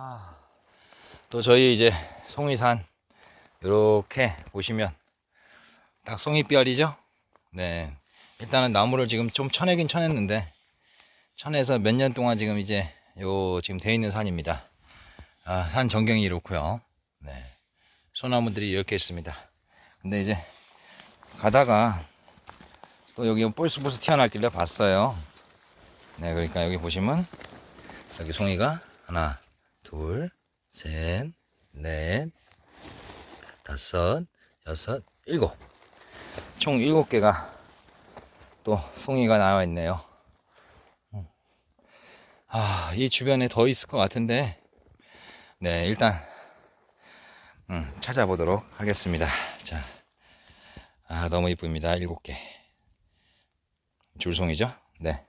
아, 또 저희 이제 송이산 이렇게 보시면 딱 송이별이죠. 네, 일단은 나무를 지금 좀 쳐내긴 쳐냈는데 천에서 몇 년 동안 지금 이제 요 지금 돼 있는 산입니다. 아, 산 전경이 이렇고요. 네, 소나무들이 이렇게 있습니다. 근데 이제 가다가 또 여기 볼스볼스 튀어나왔길래 봤어요. 네, 그러니까 여기 보시면 여기 송이가 하나, 둘, 셋, 넷, 다섯, 여섯, 일곱. 총 일곱 개가 또 송이가 나와 있네요. 음. 아, 이 주변에 더 있을 것 같은데, 네, 일단, 음, 찾아보도록 하겠습니다. 자, 아, 너무 이쁩니다. 일곱 개. 줄송이죠? 네,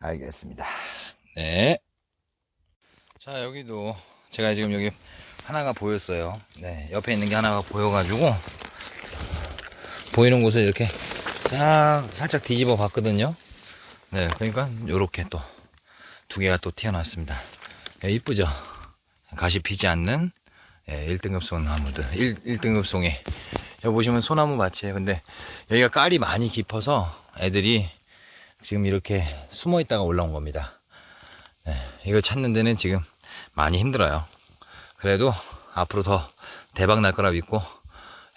알겠습니다. 네. 자, 여기도 제가 지금 여기 하나가 보였어요. 네, 옆에 있는 게 하나가 보여가지고, 보이는 곳을 이렇게 싹, 살짝 뒤집어 봤거든요. 네, 그러니까 요렇게 또 두 개가 또 튀어나왔습니다. 예, 이쁘죠? 가시 피지 않는 예, 1등급 소나무들, 1, 1등급 송이. 여기 보시면 소나무 밭이에요. 근데 여기가 깔이 많이 깊어서 애들이 지금 이렇게 숨어 있다가 올라온 겁니다. 네, 이걸 찾는 데는 지금 많이 힘들어요. 그래도 앞으로 더 대박 날 거라 믿고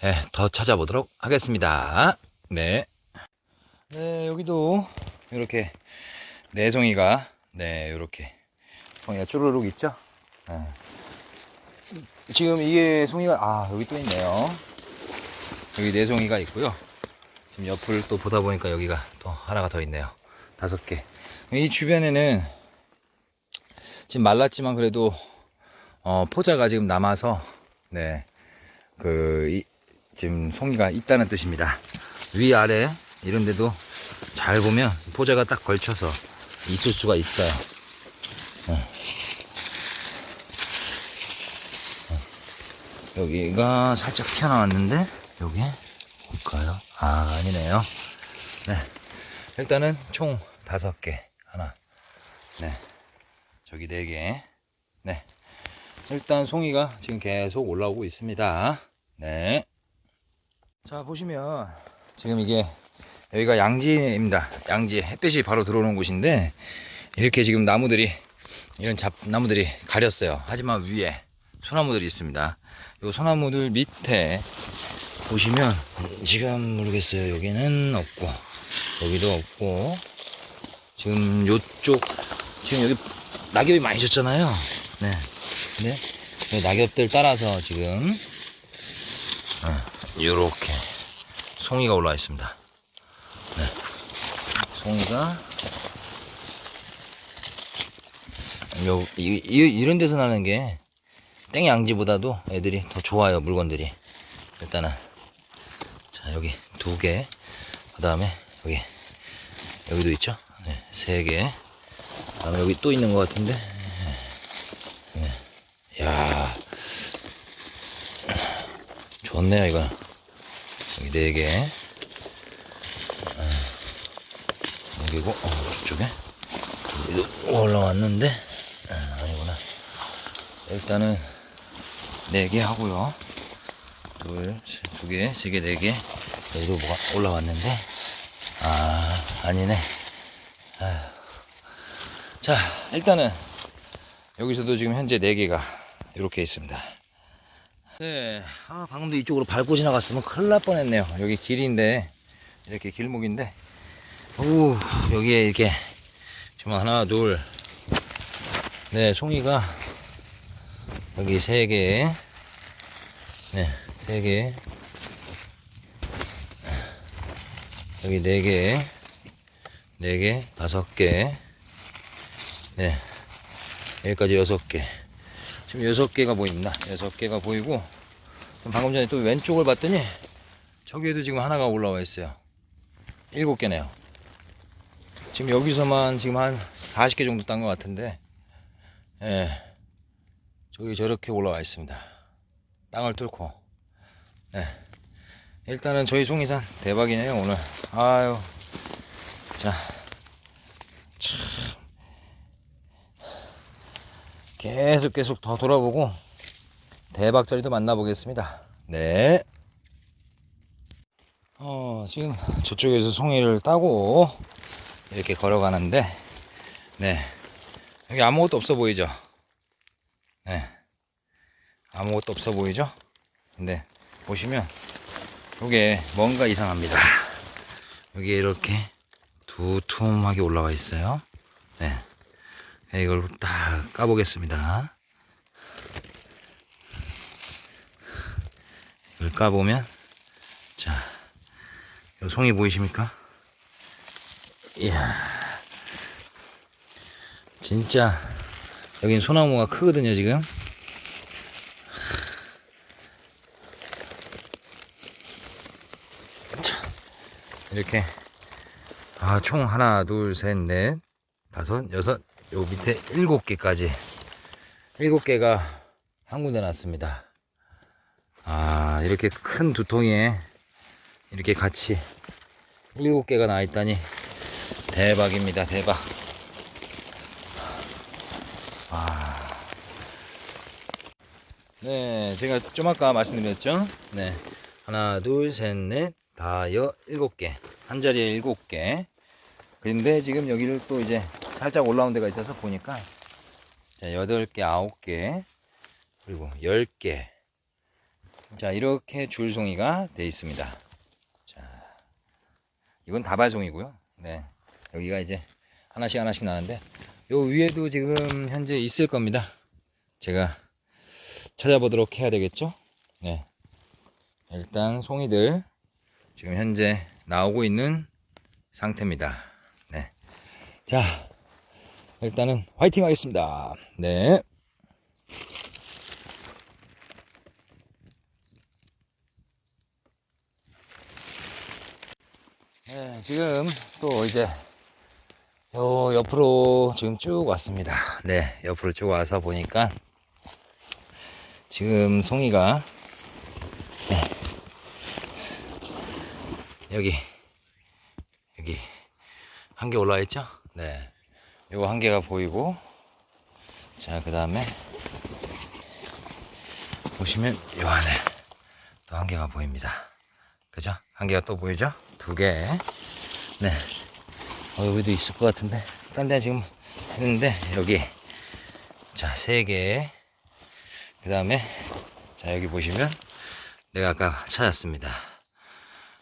예, 더 찾아보도록 하겠습니다. 네. 네, 여기도 이렇게 네 송이가 네, 이렇게 송이가 쭈루룩 있죠? 네. 지금 이게 송이가 아 여기 또 있네요. 여기 네 송이가 있고요. 지금 옆을 또 보다 보니까 여기가 또 하나가 더 있네요. 다섯 개. 이 주변에는 지금 말랐지만 그래도 어, 포자가 지금 남아서 네. 그 이, 지금 송이가 있다는 뜻입니다. 위 아래 이런 데도 잘 보면 포자가 딱 걸쳐서 있을 수가 있어요. 어. 어. 여기가 살짝 튀어나왔는데 여기 볼까요? 아 아니네요. 네. 일단은 총 다섯 개 하나 네 저기 네 개. 네. 일단 송이가 지금 계속 올라오고 있습니다. 네. 자, 보시면 지금 이게 여기가 양지입니다. 양지 햇빛이 바로 들어오는 곳인데 이렇게 지금 나무들이 이런 잡 나무들이 가렸어요. 하지만 위에 소나무들이 있습니다. 이 소나무들 밑에 보시면 지금 모르겠어요. 여기는 없고 여기도 없고 지금 요쪽 지금 여기 낙엽이 많이 졌잖아요. 네. 근데 이 낙엽들 따라서 지금 이렇게 송이가 올라와 있습니다. 네. 송이가 요, 이, 이, 이 런 데서 나는 게 땡양지보다도 애들이 더 좋아요 물건들이 일단은 자 여기 두 개 그 다음에 여기 여기도 있죠 네, 세개 그 다음에 여기 또 있는 것 같은데? 네. 야. 좋네요 이거. 여기 네개. 여기고 어, 저쪽에? 여기도 올라왔는데? 아, 아니구나. 일단은 네 개 하고요. 둘 두 개 세 개 네 개. 여기도 뭐가 올라왔는데? 아 아니네. 아휴. 자 일단은 여기서도 지금 현재 4개가 이렇게 있습니다. 네, 아, 방금도 이쪽으로 밟고 지나갔으면 큰일 날 뻔했네요. 여기 길인데, 이렇게 길목인데, 오, 여기에 이렇게, 지금 하나, 둘, 네, 송이가, 여기 세 개, 네, 세 개, 여기 네 개, 네 개, 다섯 개, 네, 여기까지 여섯 개. 지금 여섯 개가 보입니다. 여섯 개가 보이고, 방금 전에 또 왼쪽을 봤더니, 저기에도 지금 하나가 올라와 있어요. 일곱 개네요. 지금 여기서만 지금 한 40개 정도 딴 것 같은데, 예. 저기 저렇게 올라와 있습니다. 땅을 뚫고. 예. 일단은 저희 송이산 대박이네요, 오늘. 아유. 자. 계속 계속 더 돌아보고 대박자리도 만나보겠습니다. 네. 어, 지금 저쪽에서 송이를 따고 이렇게 걸어가는데, 네. 여기 아무것도 없어 보이죠? 네. 아무것도 없어 보이죠? 근데 보시면 이게 뭔가 이상합니다. 여기 이렇게 두툼하게 올라와 있어요. 네. 네, 이걸 딱 까보겠습니다. 이걸 까보면, 자, 요 송이 보이십니까? 이야, 진짜, 여긴 소나무가 크거든요, 지금. 자, 이렇게, 아, 총 하나, 둘, 셋, 넷, 다섯, 여섯, 요 밑에 일곱 개까지 일곱 개가 한 군데 났습니다. 아 이렇게 큰 두통에 이렇게 같이 일곱 개가 나 있다니 대박입니다 대박. 아. 네, 제가 좀 아까 말씀드렸죠? 네. 하나, 둘, 셋, 넷, 다여, 일곱 개. 한 자리에 일곱 개. 그런데 지금 여기를 또 이제 살짝 올라온 데가 있어서 보니까 자, 8개, 9개, 그리고 10개. 자, 이렇게 줄송이가 돼 있습니다. 자, 이건 다발송이고요. 네. 여기가 이제 하나씩 하나씩 나는데 요 위에도 지금 현재 있을 겁니다. 제가 찾아보도록 해야 되겠죠? 네. 일단 송이들 지금 현재 나오고 있는 상태입니다. 네. 자, 일단은 화이팅 하겠습니다. 네. 네, 지금 또 이제 요 옆으로 지금 쭉 왔습니다. 네, 옆으로 쭉 와서 보니까 지금 송이가 네, 여기 여기 한 개 올라와 있죠? 네. 요거 한 개가 보이고. 자 그 다음에 보시면 요 안에 또 한 개가 보입니다. 그죠? 한 개가 또 보이죠? 두개네. 어, 여기도 있을 것 같은데. 딴 데 지금 했는데 여기. 자 세개그 다음에 자 여기 보시면 내가 아까 찾았습니다.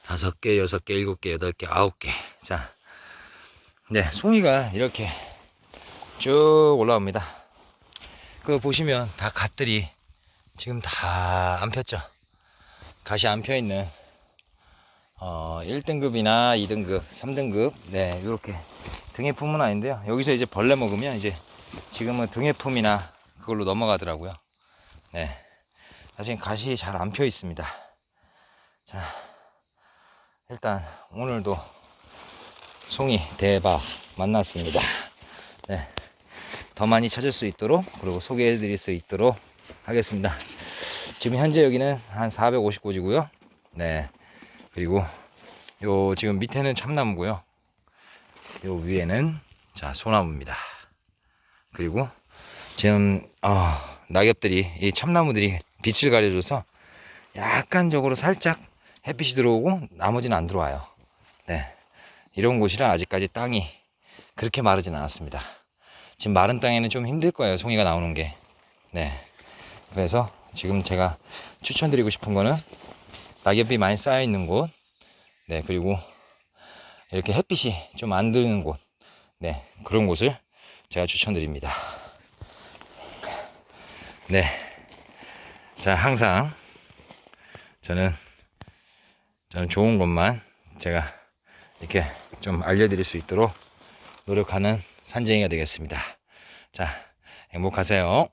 다섯 개 여섯 개 일곱 개 여덟 개 아홉 개자 네, 송이가 이렇게 쭉 올라옵니다. 그 보시면 다 갓들이 지금 다 안 폈죠. 갓이 안 펴 있는 어, 1등급이나 2등급, 3등급 네, 이렇게 등에 품은 아닌데요. 여기서 이제 벌레 먹으면 이제 지금은 등에 품이나 그걸로 넘어가더라고요. 네. 사실 갓이 잘 안 펴 있습니다. 자, 일단 오늘도 송이 대박 만났습니다. 네. 더 많이 찾을 수 있도록 그리고 소개해 드릴 수 있도록 하겠습니다. 지금 현재 여기는 한 450고지고요. 네. 그리고 요 지금 밑에는 참나무고요. 요 위에는 자 소나무입니다. 그리고 지금 어, 낙엽들이 이 참나무들이 빛을 가려줘서 약간적으로 살짝 햇빛이 들어오고 나머지는 안 들어와요. 네. 이런 곳이라 아직까지 땅이 그렇게 마르진 않았습니다. 지금 마른 땅에는 좀 힘들 거예요. 송이가 나오는 게. 네. 그래서 지금 제가 추천드리고 싶은 거는 낙엽이 많이 쌓여 있는 곳. 네. 그리고 이렇게 햇빛이 좀 안 드는 곳. 네. 그런 곳을 제가 추천드립니다. 네. 자, 항상 저는 저는 좋은 것만 제가 이렇게 좀 알려드릴 수 있도록 노력하는 산쟁이가 되겠습니다. 자, 행복하세요.